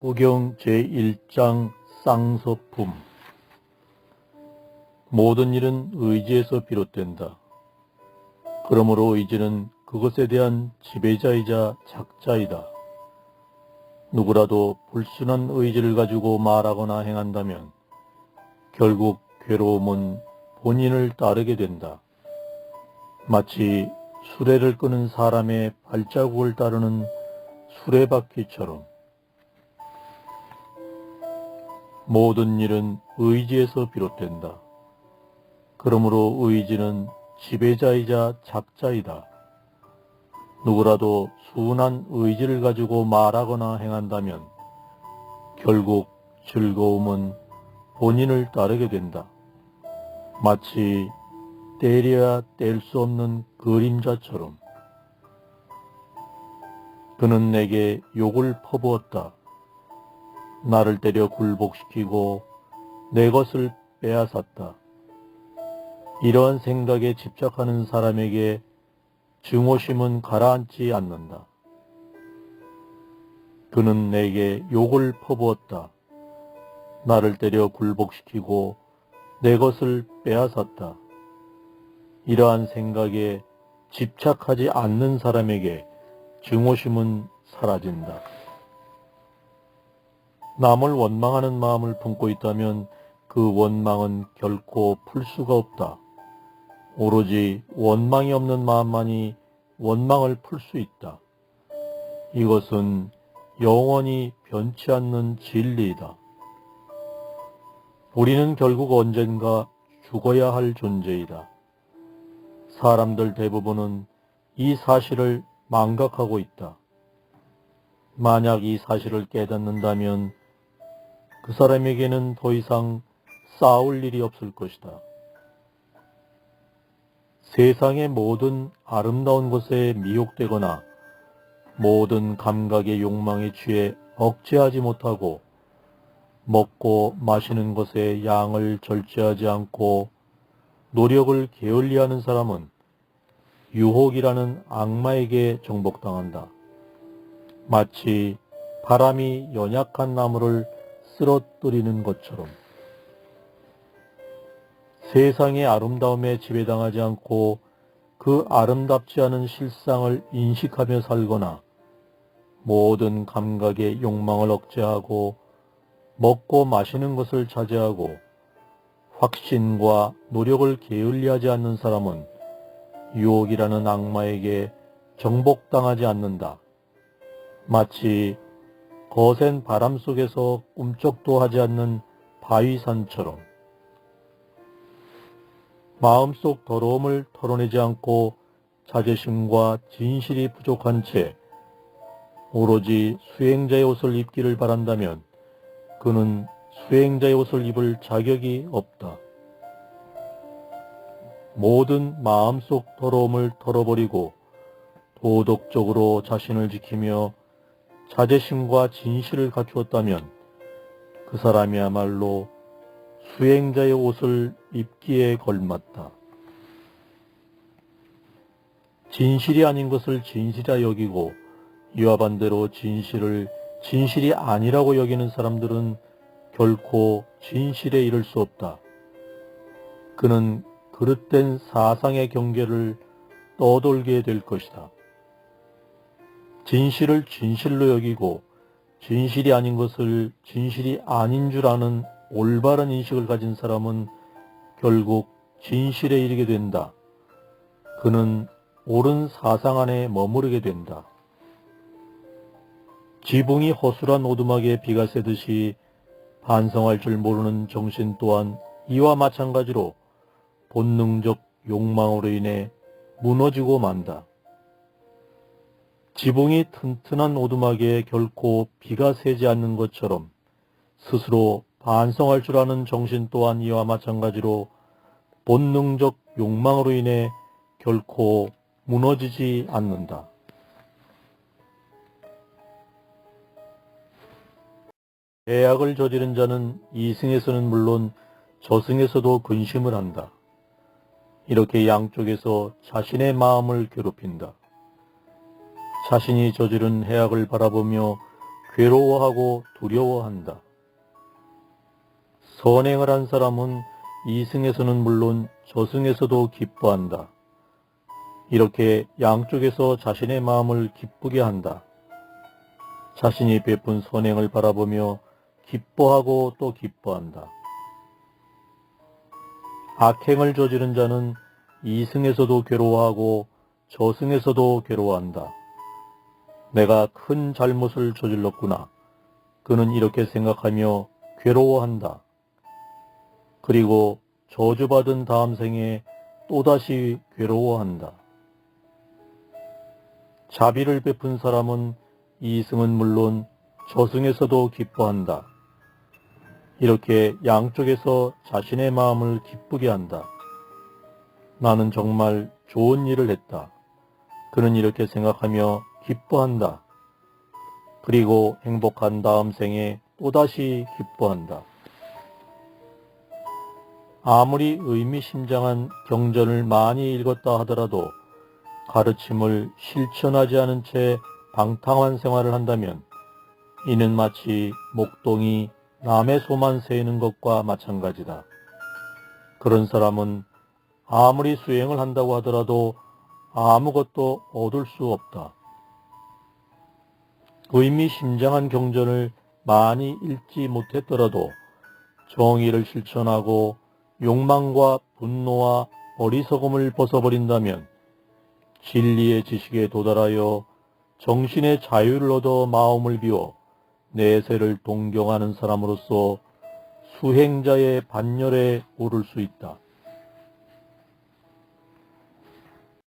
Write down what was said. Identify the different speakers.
Speaker 1: 부경 제1장 쌍서품 모든 일은 의지에서 비롯된다. 그러므로 의지는 그것에 대한 지배자이자 작자이다. 누구라도 불순한 의지를 가지고 말하거나 행한다면 결국 괴로움은 본인을 따르게 된다. 마치 수레를 끄는 사람의 발자국을 따르는 수레바퀴처럼 모든 일은 의지에서 비롯된다. 그러므로 의지는 지배자이자 작자이다. 누구라도 순한 의지를 가지고 말하거나 행한다면 결국 즐거움은 본인을 따르게 된다. 마치 때려야 뗄 수 없는 그림자처럼 그는 내게 욕을 퍼부었다. 나를 때려 굴복시키고 내 것을 빼앗았다. 이러한 생각에 집착하는 사람에게 증오심은 가라앉지 않는다. 그는 내게 욕을 퍼부었다. 나를 때려 굴복시키고 내 것을 빼앗았다. 이러한 생각에 집착하지 않는 사람에게 증오심은 사라진다. 남을 원망하는 마음을 품고 있다면 그 원망은 결코 풀 수가 없다. 오로지 원망이 없는 마음만이 원망을 풀 수 있다. 이것은 영원히 변치 않는 진리이다. 우리는 결국 언젠가 죽어야 할 존재이다. 사람들 대부분은 이 사실을 망각하고 있다. 만약 이 사실을 깨닫는다면 그 사람에게는 더 이상 싸울 일이 없을 것이다. 세상의 모든 아름다운 것에 미혹되거나 모든 감각의 욕망에 취해 억제하지 못하고 먹고 마시는 것에 양을 절제하지 않고 노력을 게을리하는 사람은 유혹이라는 악마에게 정복당한다. 마치 바람이 연약한 나무를 쓰러뜨리는 것처럼 세상의 아름다움에 지배당하지 않고 그 아름답지 않은 실상을 인식하며 살거나 모든 감각의 욕망을 억제하고 먹고 마시는 것을 자제하고 확신과 노력을 게을리하지 않는 사람은 유혹이라는 악마에게 정복당하지 않는다. 마치 거센 바람 속에서 꿈쩍도 하지 않는 바위산처럼 마음속 더러움을 털어내지 않고 자제심과 진실이 부족한 채 오로지 수행자의 옷을 입기를 바란다면 그는 수행자의 옷을 입을 자격이 없다. 모든 마음속 더러움을 털어버리고 도덕적으로 자신을 지키며 자제심과 진실을 갖추었다면 그 사람이야말로 수행자의 옷을 입기에 걸맞다. 진실이 아닌 것을 진실이라 여기고 이와 반대로 진실을 진실이 아니라고 여기는 사람들은 결코 진실에 이를 수 없다. 그는 그릇된 사상의 경계를 떠돌게 될 것이다. 진실을 진실로 여기고 진실이 아닌 것을 진실이 아닌 줄 아는 올바른 인식을 가진 사람은 결국 진실에 이르게 된다. 그는 옳은 사상 안에 머무르게 된다. 지붕이 허술한 오두막에 비가 새듯이 반성할 줄 모르는 정신 또한 이와 마찬가지로 본능적 욕망으로 인해 무너지고 만다. 지붕이 튼튼한 오두막에 결코 비가 새지 않는 것처럼 스스로 반성할 줄 아는 정신 또한 이와 마찬가지로 본능적 욕망으로 인해 결코 무너지지 않는다. 대악을 저지른 자는 이승에서는 물론 저승에서도 근심을 한다. 이렇게 양쪽에서 자신의 마음을 괴롭힌다. 자신이 저지른 해악을 바라보며 괴로워하고 두려워한다. 선행을 한 사람은 이승에서는 물론 저승에서도 기뻐한다. 이렇게 양쪽에서 자신의 마음을 기쁘게 한다. 자신이 베푼 선행을 바라보며 기뻐하고 또 기뻐한다. 악행을 저지른 자는 이승에서도 괴로워하고 저승에서도 괴로워한다. 내가 큰 잘못을 저질렀구나. 그는 이렇게 생각하며 괴로워한다. 그리고 저주받은 다음 생에 또다시 괴로워한다. 자비를 베푼 사람은 이승은 물론 저승에서도 기뻐한다. 이렇게 양쪽에서 자신의 마음을 기쁘게 한다. 나는 정말 좋은 일을 했다. 그는 이렇게 생각하며 기뻐한다. 그리고 행복한 다음 생에 또다시 기뻐한다. 아무리 의미심장한 경전을 많이 읽었다 하더라도 가르침을 실천하지 않은 채 방탕한 생활을 한다면 이는 마치 목동이 남의 소만 세우는 것과 마찬가지다. 그런 사람은 아무리 수행을 한다고 하더라도 아무것도 얻을 수 없다. 의미심장한 경전을 많이 읽지 못했더라도 정의를 실천하고 욕망과 분노와 어리석음을 벗어버린다면 진리의 지식에 도달하여 정신의 자유를 얻어 마음을 비워 내세를 동경하는 사람으로서 수행자의 반열에 오를 수 있다.